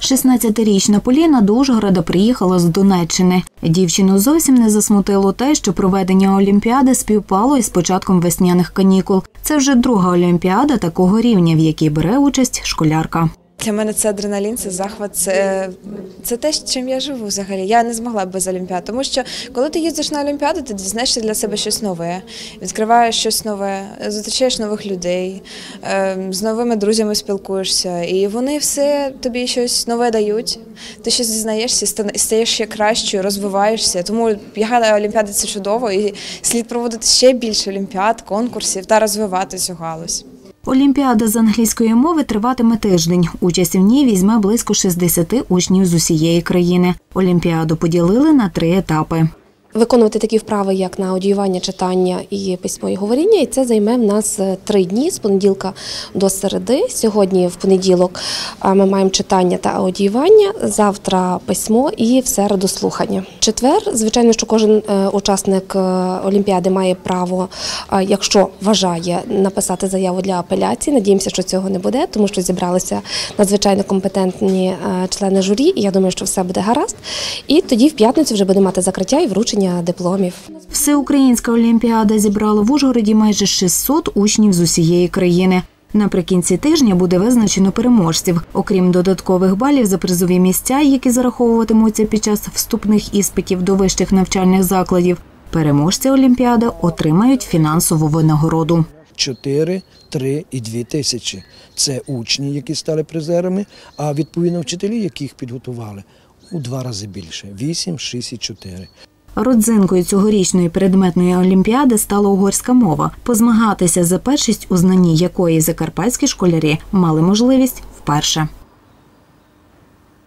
16-річна Поліна до Ужгорода приїхала з Донеччини. Дівчину зовсім не засмутило те, що проведення Олімпіади співпало із початком весняних канікул. Це вже друга Олімпіада такого рівня, в якій бере участь школярка. Для мене це адреналін, це захват, це, це те, чим я живу взагалі. Я не змогла б без Олімпіад, тому що коли ти їздиш на Олімпіаду, ти дізнаєшся для себе щось нове, відкриваєш щось нове, зустрічаєш нових людей, е, з новими друзями спілкуєшся, і вони все тобі щось нове дають. Ти щось дізнаєшся, стаєш ще кращою, розвиваєшся. Тому я гадаю, Олімпіади це чудово, і слід проводити ще більше олімпіад, конкурсів та розвивати цю галузь. Олімпіада з англійської мови триватиме тиждень. Участь в ній візьме близько 60 учнів з усієї країни. Олімпіаду поділили на три етапи. Виконувати такі вправи, як на аудіювання, читання і письмо і говоріння, і це займе в нас е, три дні з понеділка до середи. Сьогодні, в понеділок, ми маємо читання та аудіювання, завтра письмо і в середу слухання. Четвер, звичайно, що кожен е, учасник е, Олімпіади має право, якщо вважає, написати заяву для апеляції. Надіємося, що цього не буде, тому що зібралися надзвичайно компетентні члени журі, і я думаю, що все буде гаразд. І тоді в п'ятницю вже буде мати закриття і вручення дипломів. Всеукраїнська олімпіада зібрала в Ужгороді майже 600 учнів з усієї країни. Наприкінці тижня буде визначено переможців. Окрім додаткових балів за призові місця, які зараховуватимуться під час вступних іспитів до вищих навчальних закладів. Переможці Олімпіади отримають фінансову винагороду. 4, 3 і 2 тисячі. Це учні, які стали призерами, а відповідно вчителі, яких підготували, у два рази більше 8, 6 і 4. Родзинкою цьогорічної предметної олімпіади стала угорська мова. Позмагатися за першість у знанні якої закарпатські школярі мали можливість вперше.